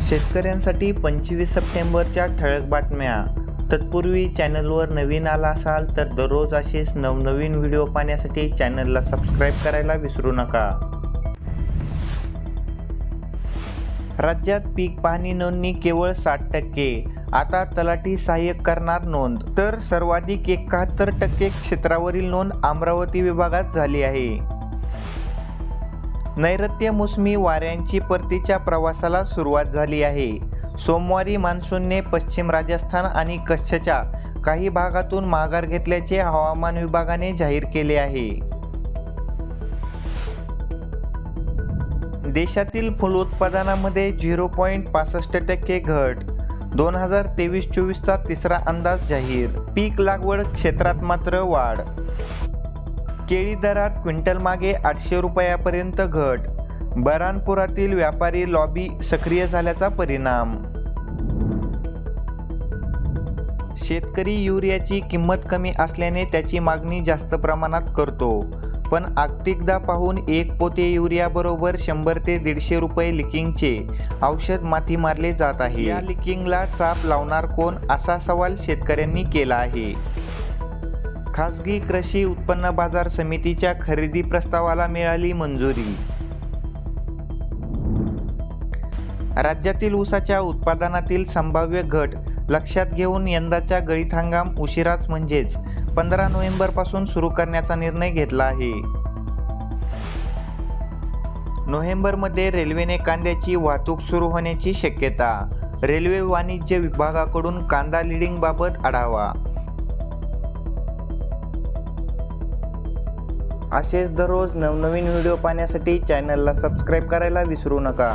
शेतकऱ्यांसाठी पंचवीस सप्टेंबरच्या ठळक बातम्या. तत्पूर्वी चॅनलवर नवीन आला असाल तर दररोज असेच नवनवीन व्हिडिओ पाहण्यासाठी चॅनलला सबस्क्राईब करायला विसरू नका. राज्यात पीक पाहणी नोंदणी केवळ साठ टक्के आता तलाठी सहाय्यक करणार नोंद. तर सर्वाधिक एकाहत्तर टक्के क्षेत्रावरील नोंद अमरावती विभागात झाली आहे. नैऋत्य मोसमी वाऱ्यांची परतीच्या प्रवासाला सुरुवात झाली आहे. सोमवारी मान्सूनने पश्चिम राजस्थान आणि कच्छच्या काही भागातून माघार घेतल्याचे हवामान विभागाने जाहीर केले आहे. देशातील फुल उत्पादनामध्ये झिरो पॉईंट पासष्ट टक्के घट. दोन हजार तेवीस चोवीसचा तिसरा अंदाज जाहीर. पीक लागवड क्षेत्रात मात्र वाढ. केळी दरात क्विंटलमागे आठशे रुपयापर्यंत घट. बरानपुरातील व्यापारी लॉबी सक्रिय झाल्याचा परिणाम. शेतकरी युरियाची किंमत कमी असल्याने त्याची मागणी जास्त प्रमाणात करतो. पण आर्थिकदा पाहून एक पोते युरियाबरोबर शंभर ते दीडशे रुपये लिकिंगचे औषध माथी मारले जात आहे. या लिकिंगला चाप लावणार कोण असा सवाल शेतकऱ्यांनी केला आहे. खासगी कृषी उत्पन्न बाजार समितीच्या खरेदी प्रस्तावाला मिळाली मंजुरी. राज्यातील ऊसाच्या उत्पादनातील संभाव्य घट लक्षात घेऊन यंदाच्या गळीत हंगाम उशिराच म्हणजेच पंधरा नोव्हेंबरपासून सुरू करण्याचा निर्णय घेतला आहे. नोव्हेंबरमध्ये रेल्वेने कांद्याची वाहतूक सुरू होण्याची शक्यता रेल्वे वाणिज्य विभागाकडून कांदा लिडिंगबाबत आढावा असेच दररोज नवनवीन व्हिडिओ पाहण्यासाठी चॅनलला सबस्क्राईब करायला विसरू नका.